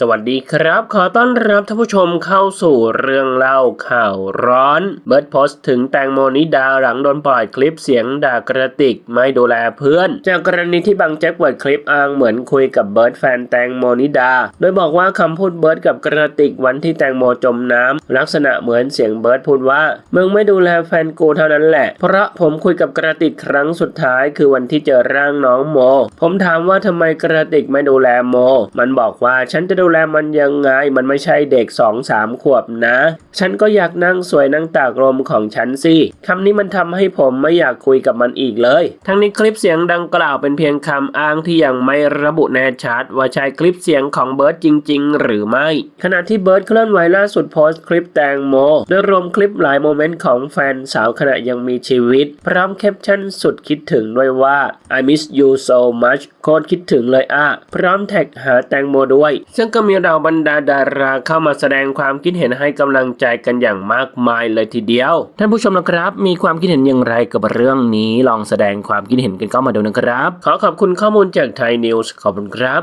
สวัสดีครับ ขอต้อนรับท่านผู้ชมเข้าสู่เรื่องเล่าข่าวร้อน เบิร์ดโพสต์ถึงแตงโมนิดาหลังโดนปล่อยคลิปเสียงด่ากระติกไม่ดูแลเพื่อน จากกรณีที่บางแจ็คเปิดคลิปอ้างเหมือนคุยกับเบิร์ดแฟนแตงโมนิดา โดยบอกว่าคำพูดเบิร์ดกับกระติกวันที่แตงโมจมน้ำลักษณะเหมือนเสียงเบิร์ดพูดว่ามึงไม่ดูแลแฟนกูเท่านั้นแหละ เพราะผมคุยกับกระติกครั้งสุดท้ายคือวันที่เจอร่างน้องโม ผมถามว่าทำไมกระติกไม่ดูแลโม มันบอกว่าฉันจะดูแลมันยังไง มันไม่ใช่เด็กสองสามขวบนะ ฉันก็อยากนั่งสวยนั่งตากลมของฉันสิคำนี้มันทำให้ผมไม่อยากคุยกับมันอีกเลย ทั้งนี้คลิปเสียงดังกล่าวเป็นเพียงคำอ้างที่ยังไม่ระบุแน่ชัด ว่าใช่คลิปเสียงของเบิร์ดจริง ๆ หรือไม่ ขณะที่เบิร์ดเคลื่อนไหวล่าสุดโพสต์คลิปแตงโมโดยรวมคลิปหลายโมเมนต์ของแฟนสาวขณะยังมีชีวิต พร้อมแคปชั่นสุดคิดถึงด้วยว่า I miss you so much โคตรคิดถึงเลยอะพร้อมแท็กหาแตงโมด้วย ซึ่งก็มีเราบรรดาดาราเข้ามาแสดงความคิดเห็นให้กำลังใจกันอย่างมากมายเลยทีเดียว ท่านผู้ชมนะครับ มีความคิดเห็นอย่างไรกับเรื่องนี้ลองแสดงความคิดเห็นกันเข้ามาดูนะครับ ขอขอบคุณข้อมูลจากไทยนิวส์ขอบคุณครับ